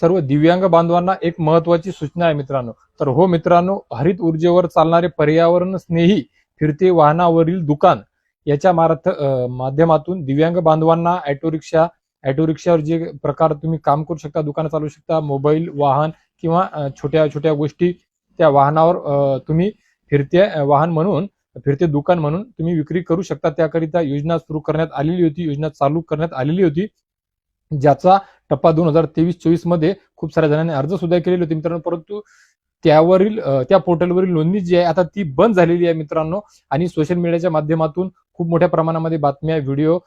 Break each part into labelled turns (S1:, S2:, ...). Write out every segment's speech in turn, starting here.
S1: सर्व दिव्यांग बांधवांना एक महत्वाची सूचना आहे मित्रांनो. तर हो मित्रांनो हरित ऊर्जेवर चालणारे पर्यावरण स्नेही फिरते वाहनावरील दुकान याच्या मार्थ माध्यमातून दिव्यांग बांधवांना ऑटो रिक्षा ऑटो रिक्षावर जे प्रकार तुम्ही काम करू शकता दुकानं चालवू शकता मोबाईल वाहन किंवा छोट्या छोट्या गोष्टी त्या वाहनावर अं, तुम्ही फिरते वाहन म्हणून फिरते दुकान म्हणून तुम्ही विक्री करू शकता. त्याकरिता योजना सुरू करण्यात आलेली होती योजना चालू करण्यात आलेली होती. ज्याचा टप्पा दोन हजार तेवीस चोवीसमध्ये खूप साऱ्या जणांनी अर्ज सुद्धा केलेले होते मित्रांनो. परंतु त्यावरील त्या पोर्टलवरील नोंदणी जी आहे आता ती बंद झालेली आहे मित्रांनो. आणि सोशल मीडियाच्या माध्यमातून खूप मोठ्या प्रमाणामध्ये बातम्या व्हिडिओ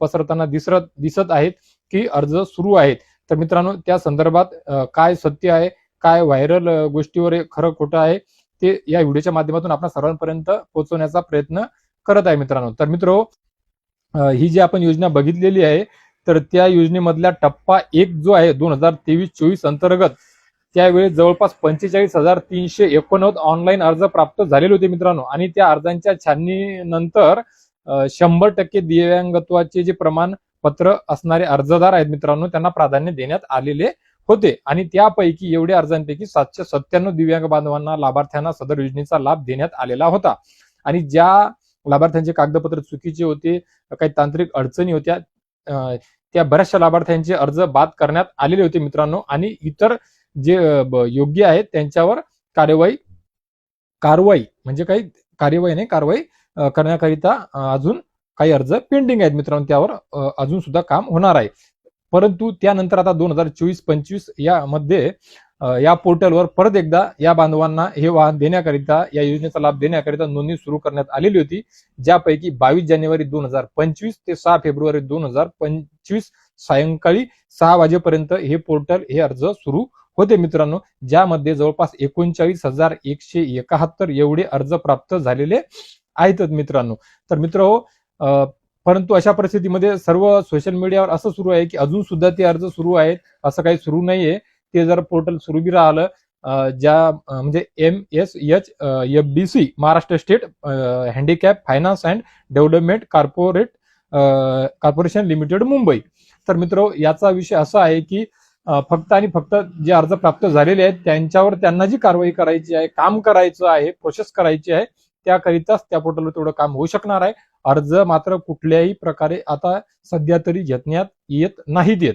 S1: पसरताना दिसत दिसत आहेत की अर्ज सुरू आहेत. तर मित्रांनो त्या संदर्भात काय सत्य आहे काय व्हायरल गोष्टीवर हे खरं खोटं आहे ते या व्हिडिओच्या माध्यमातून आपण सर्वांपर्यंत पोहोचवण्याचा प्रयत्न करत आहे मित्रांनो. तर मित्र ही जी आपण योजना बघितलेली आहे तर त्या योजनेमधला टप्पा एक जो आहे दोन हजार तेवीस चोवीस अंतर्गत त्यावेळी जवळपास पंचेचाळीस हजार तीनशे एकोणनव्वद ऑनलाईन अर्ज प्राप्त झालेले होते मित्रांनो. आणि त्या अर्जांच्या छाननीनंतर शंभर टक्के दिव्यांगत्वाचे जे प्रमाणपत्र असणारे अर्जदार आहेत मित्रांनो त्यांना प्राधान्य देण्यात आलेले होते. आणि त्यापैकी एवढ्या अर्जांपैकी सातशे सत्त्याण्णव दिव्यांग बांधवांना लाभार्थ्यांना सदर योजनेचा लाभ देण्यात आलेला होता. आणि ज्या लाभार्थ्यांचे कागदपत्र चुकीचे होते काही तांत्रिक अडचणी होत्या त्या बऱ्याचशा लाभार्थ्यांचे अर्ज बाद करण्यात आलेले होते मित्रांनो. आणि इतर जे योग्य आहेत त्यांच्यावर कार्यवाही कारवाई म्हणजे काही कार्यवाही नाही कारवाई करण्याकरिता अजून काही अर्ज पेंडिंग आहेत मित्रांनो. त्यावर अजून सुद्धा काम होणार आहे. परंतु त्यानंतर आता दोन हजार चोवीस पंचवीस यामध्ये या पोर्टलवर परत एकदा या बांधवांना हे वाहन देण्याकरिता या योजनेचा लाभ देण्याकरिता नोंदणी सुरू करण्यात आलेली होती ज्यापैकी बावीस जानेवारी दोन हजार पंचवीस ते सहा फेब्रुवारी दोन हजार पंचवीस सायंकाळी सहा वाजेपर्यंत हे पोर्टल हे अर्ज सुरू होते मित्रांनो. ज्यामध्ये जवळपास एकोणचाळीस हजार एकशे एकाहत्तर एवढे अर्ज प्राप्त झालेले आहेत मित्रांनो. तर मित्र हो परंतु अशा परिस्थितीमध्ये सर्व सोशल मीडियावर असं सुरू आहे की अजून सुद्धा ते अर्ज सुरू आहेत असं काही सुरू नाहीये. ते जर पोर्टल सुरू बी राहिलं ज्या म्हणजे M S H F D C Maharashtra state handicap finance and development corporate corporation limited Mumbai. तर मित्र याचा विषय असा आहे की फक्त आणि फक्त जे अर्ज प्राप्त झालेले आहेत त्यांच्यावर त्यांना जी कारवाई करायची आहे काम करायचं आहे प्रोसेस करायची आहे त्याकरिताच त्या पोर्टलवर तेवढं काम होऊ शकणार आहे. अर्ज मात्र कुठल्याही प्रकारे आता सध्या तरी घेतण्यात येत नाहीत येत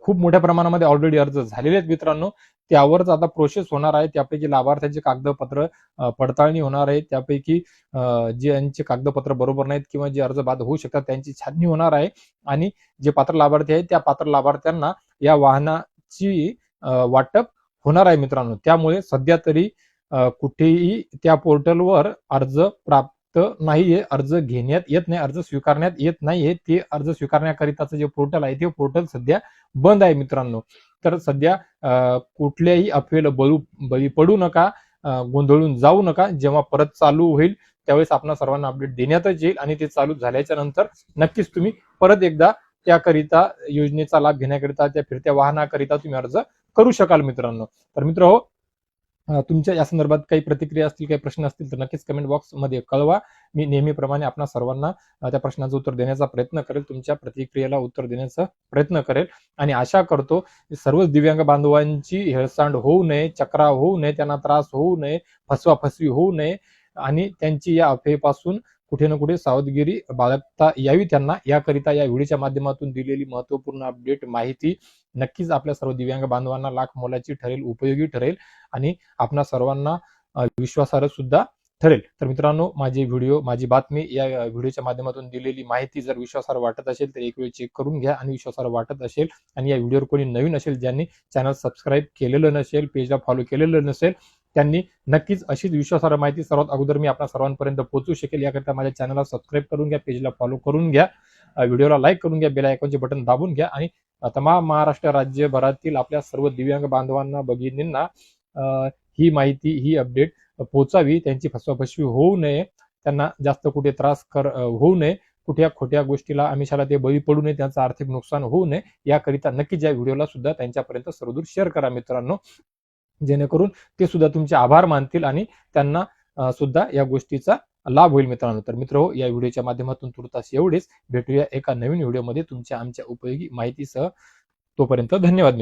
S1: खूप मोठ्या प्रमाणामध्ये ऑलरेडी अर्ज झालेले आहेत मित्रांनो. त्यावरच आता प्रोसेस होणार आहे. त्यापैकी लाभार्थ्यांचे कागदपत्र पडताळणी होणार आहे. त्यापैकी जे यांचे कागदपत्र बरोबर नाहीत किंवा जे अर्ज बाद होऊ शकतात त्यांची छाननी होणार आहे. आणि जे पात्र लाभार्थी आहेत त्या पात्र लाभार्थ्यांना या वाहनाची वाटप होणार आहे मित्रांनो. त्यामुळे सध्या तरी कुठेही त्या पोर्टलवर अर्ज प्राप्त तर नाहीये अर्ज घेण्यात येत नाही अर्ज स्वीकारण्यात येत नाहीये. ते अर्ज स्वीकारण्याकरिताचं जे पोर्टल आहे ते पोर्टल सध्या बंद आहे मित्रांनो. तर सध्या कुठल्याही अफवेला बळू बळी पडू नका गोंधळून जाऊ नका. जेव्हा परत चालू होईल त्यावेळेस आपण सर्वांना अपडेट देण्यातच येईल आणि ते चालू झाल्याच्यानंतर नक्कीच तुम्ही परत एकदा त्याकरिता योजनेचा लाभ घेण्याकरिता त्या फिरत्या वाहनाकरिता तुम्ही अर्ज करू शकाल मित्रांनो. तर मित्र हो तुमच्या या संदर्भात काही प्रतिक्रिया असतील काही प्रश्न असतील तर नक्कीच कमेंट बॉक्समध्ये कळवा. मी नेहमीप्रमाणे आपणा सर्वांना त्या प्रश्नाचं उत्तर देण्याचा प्रयत्न करेल तुमच्या प्रतिक्रियेला उत्तर देण्याचा प्रयत्न करेल. आणि आशा करतो सर्वच दिव्यांग बांधवांची हेळसांड होऊ नये चक्रा होऊ नये त्यांना त्रास होऊ नये फसवा फसवी होऊ नये. आणि त्यांची या अफेपासून कुठे ना कुठे सावधगिरी बाळगता यावी त्यांना. याकरिता या व्हिडिओच्या माध्यमातून दिलेली महत्त्वपूर्ण अपडेट माहिती नक्कीच आपल्या सर्व दिव्यांग बांधवांना लाख मोलाची ठरेल उपयोगी ठरेल आणि आपणा सर्वांना विश्वासार्ह सुद्धा ठरेल. तर मित्रांनो माझे व्हिडिओ माझी बातमी या व्हिडिओच्या माध्यमातून दिलेली माहिती जर विश्वासार्ह वाटत असेल तर एक वेळ चेक करून घ्या आणि विश्वासार्ह वाटत असेल आणि या व्हिडिओवर कोणी नवीन असेल ज्यांनी चॅनल सबस्क्राईब केलेलं नसेल पेजला फॉलो केलेलं नसेल त्यांनी नक्कीच अशीच विश्वासार्ह माहिती सर्वात अगोदर मी आपल्या सर्वांपर्यंत पोहोचू शकेल. याकरिता माझ्या चॅनलला सबस्क्राईब करून घ्या पेजला फॉलो करून घ्या व्हिडिओला लाईक करून घ्या बेल आयकॉनचे बटन दाबून घ्या आणि तमाम महाराष्ट्र राज्यभरातील आपल्या सर्व दिव्यांग बांधवांना भगिनींना ही माहिती ही अपडेट पोहोचावी. त्यांची फसवाफसवी होऊ नये. त्यांना जास्त कुठे त्रास कर होऊ नये. कुठ्या खोट्या गोष्टीला आमिषाला ते बळी पडू नये. त्यांचं आर्थिक नुकसान होऊ नये. याकरिता नक्कीच या व्हिडिओला सुद्धा त्यांच्यापर्यंत सर्वदूर शेअर करा मित्रांनो. जेणेकरून ते सुद्धा तुमचे आभार मानतील आणि त्यांना सुद्धा या गोष्टीचा लाभ होईल मित्रांनो. तर मित्र हो या व्हिडिओच्या माध्यमातून तुर्तास एवढेच. भेटूया एका नवीन व्हिडिओमध्ये. तुमच्या आमच्या उपयोगी माहितीसह. तोपर्यंत धन्यवाद